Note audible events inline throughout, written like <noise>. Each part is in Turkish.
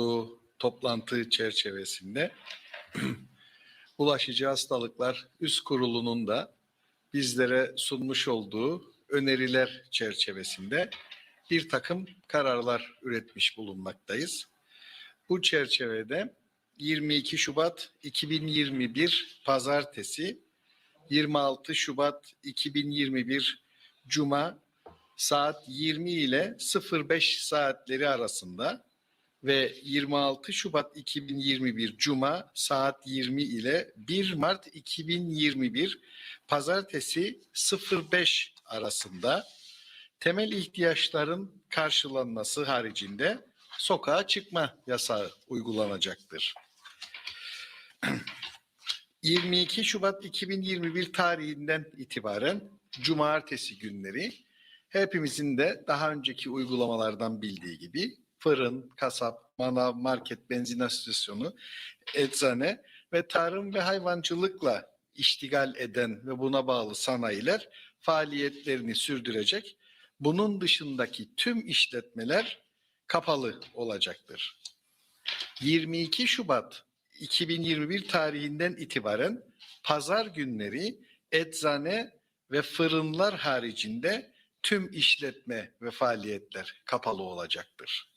Bu toplantı çerçevesinde <clears throat> Bulaşıcı Hastalıklar Üst Kurulu'nun da bizlere sunmuş olduğu öneriler çerçevesinde bir takım kararlar üretmiş bulunmaktayız. Bu çerçevede 22 Şubat 2021 Pazartesi, 26 Şubat 2021 Cuma saat 20 ile 05 saatleri arasında ve 26 Şubat 2021 Cuma saat 20 ile 1 Mart 2021 Pazartesi 05 arasında temel ihtiyaçların karşılanması haricinde sokağa çıkma yasağı uygulanacaktır. <clears throat> 22 Şubat 2021 tarihinden itibaren cumartesi günleri hepimizin de daha önceki uygulamalardan bildiği gibi fırın, kasap, manav, market, benzin istasyonu, eczane ve tarım ve hayvancılıkla iştigal eden ve buna bağlı sanayiler faaliyetlerini sürdürecek. Bunun dışındaki tüm işletmeler kapalı olacaktır. 22 Şubat 2021 tarihinden itibaren pazar günleri eczane ve fırınlar haricinde tüm işletme ve faaliyetler kapalı olacaktır.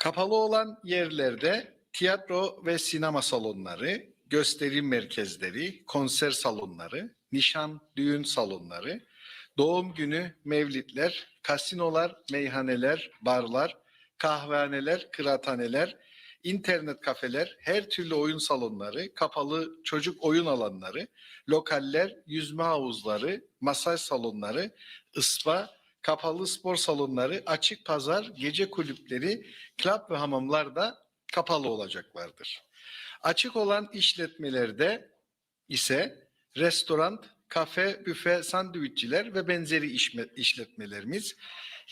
Kapalı olan yerlerde tiyatro ve sinema salonları, gösteri merkezleri, konser salonları, nişan, düğün salonları, doğum günü, mevlitler, kasinolar, meyhaneler, barlar, kahvehaneler, kıraathaneler, internet kafeler, her türlü oyun salonları, kapalı çocuk oyun alanları, lokaller, yüzme havuzları, masaj salonları, ıspa, kapalı spor salonları, açık pazar, gece kulüpleri, klap ve hamamlar da kapalı olacaklardır. Açık olan işletmelerde ise restoran, kafe, büfe, sandviççiler ve benzeri işletmelerimiz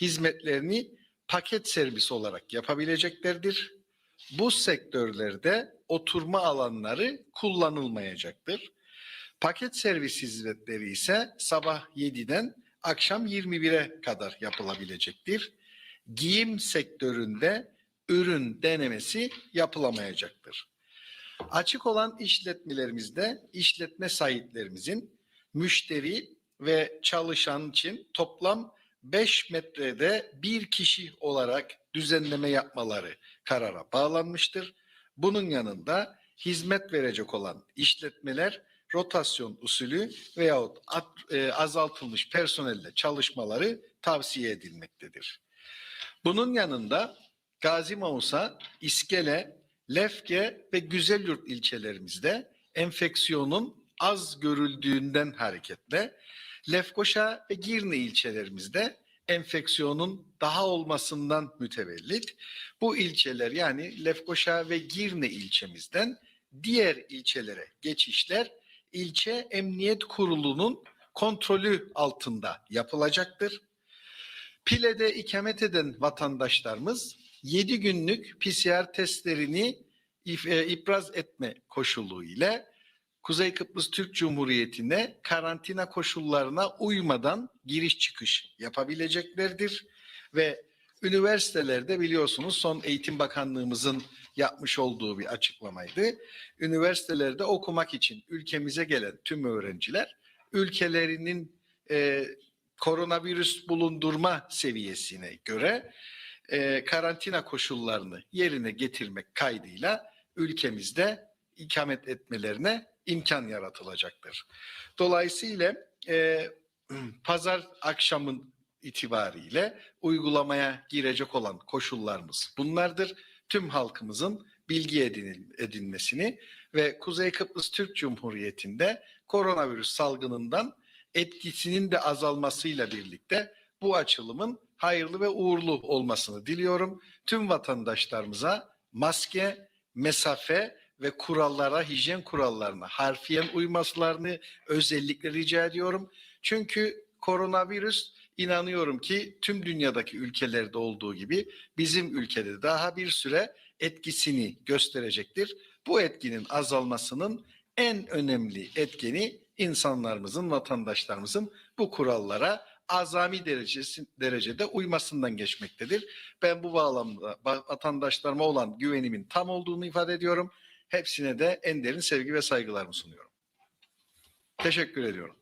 hizmetlerini paket servis olarak yapabileceklerdir. Bu sektörlerde oturma alanları kullanılmayacaktır. Paket servis hizmetleri ise sabah 7'den akşam 21'e kadar yapılabilecektir. Giyim sektöründe ürün denemesi yapılamayacaktır. Açık olan işletmelerimizde işletme sahiplerimizin müşteri ve çalışan için toplam 5 metrede bir kişi olarak düzenleme yapmaları karara bağlanmıştır. Bunun yanında hizmet verecek olan işletmeler rotasyon usulü veyahut e, azaltılmış personelle çalışmaları tavsiye edilmektedir. Bunun yanında Gazi Mausa, İskele, Lefke ve Güzelyurt ilçelerimizde enfeksiyonun az görüldüğünden hareketle Lefkoşa ve Girne ilçelerimizde enfeksiyonun daha olmasından mütevellit bu ilçeler yani Lefkoşa ve Girne ilçemizden diğer ilçelere geçişler ilçe emniyet kurulunun kontrolü altında yapılacaktır. Pile'de ikamet eden vatandaşlarımız 7 günlük PCR testlerini e, ibraz etme koşulu ile Kuzey Kıbrıs Türk Cumhuriyeti'ne karantina koşullarına uymadan giriş çıkış yapabileceklerdir ve üniversitelerde biliyorsunuz son Eğitim Bakanlığımızın yapmış olduğu bir açıklamaydı. Üniversitelerde okumak için ülkemize gelen tüm öğrenciler ülkelerinin e, koronavirüs bulundurma seviyesine göre e, karantina koşullarını yerine getirmek kaydıyla ülkemizde ikamet etmelerine imkan yaratılacaktır. Dolayısıyla e, <clears throat> pazar akşamın itibariyle uygulamaya girecek olan koşullarımız bunlardır. Tüm halkımızın bilgi edinil- edinmesini ve Kuzey Kıbrıs Türk Cumhuriyeti'nde koronavirüs salgınından etkisinin de azalmasıyla birlikte bu açılımın hayırlı ve uğurlu olmasını diliyorum. Tüm vatandaşlarımıza maske, mesafe ve kurallara, hijyen kurallarına harfiyen uymaslarını özellikle rica ediyorum. Çünkü koronavirüs inanıyorum ki tüm dünyadaki ülkelerde olduğu gibi bizim ülkede daha bir süre etkisini gösterecektir. Bu etkinin azalmasının en önemli etkeni insanlarımızın, vatandaşlarımızın bu kurallara azami derecesi, derecede uymasından geçmektedir. Ben bu bağlamda ba- vatandaşlarıma olan güvenimin tam olduğunu ifade ediyorum. Hepsine de en derin sevgi ve saygılarımı sunuyorum. Teşekkür ediyorum.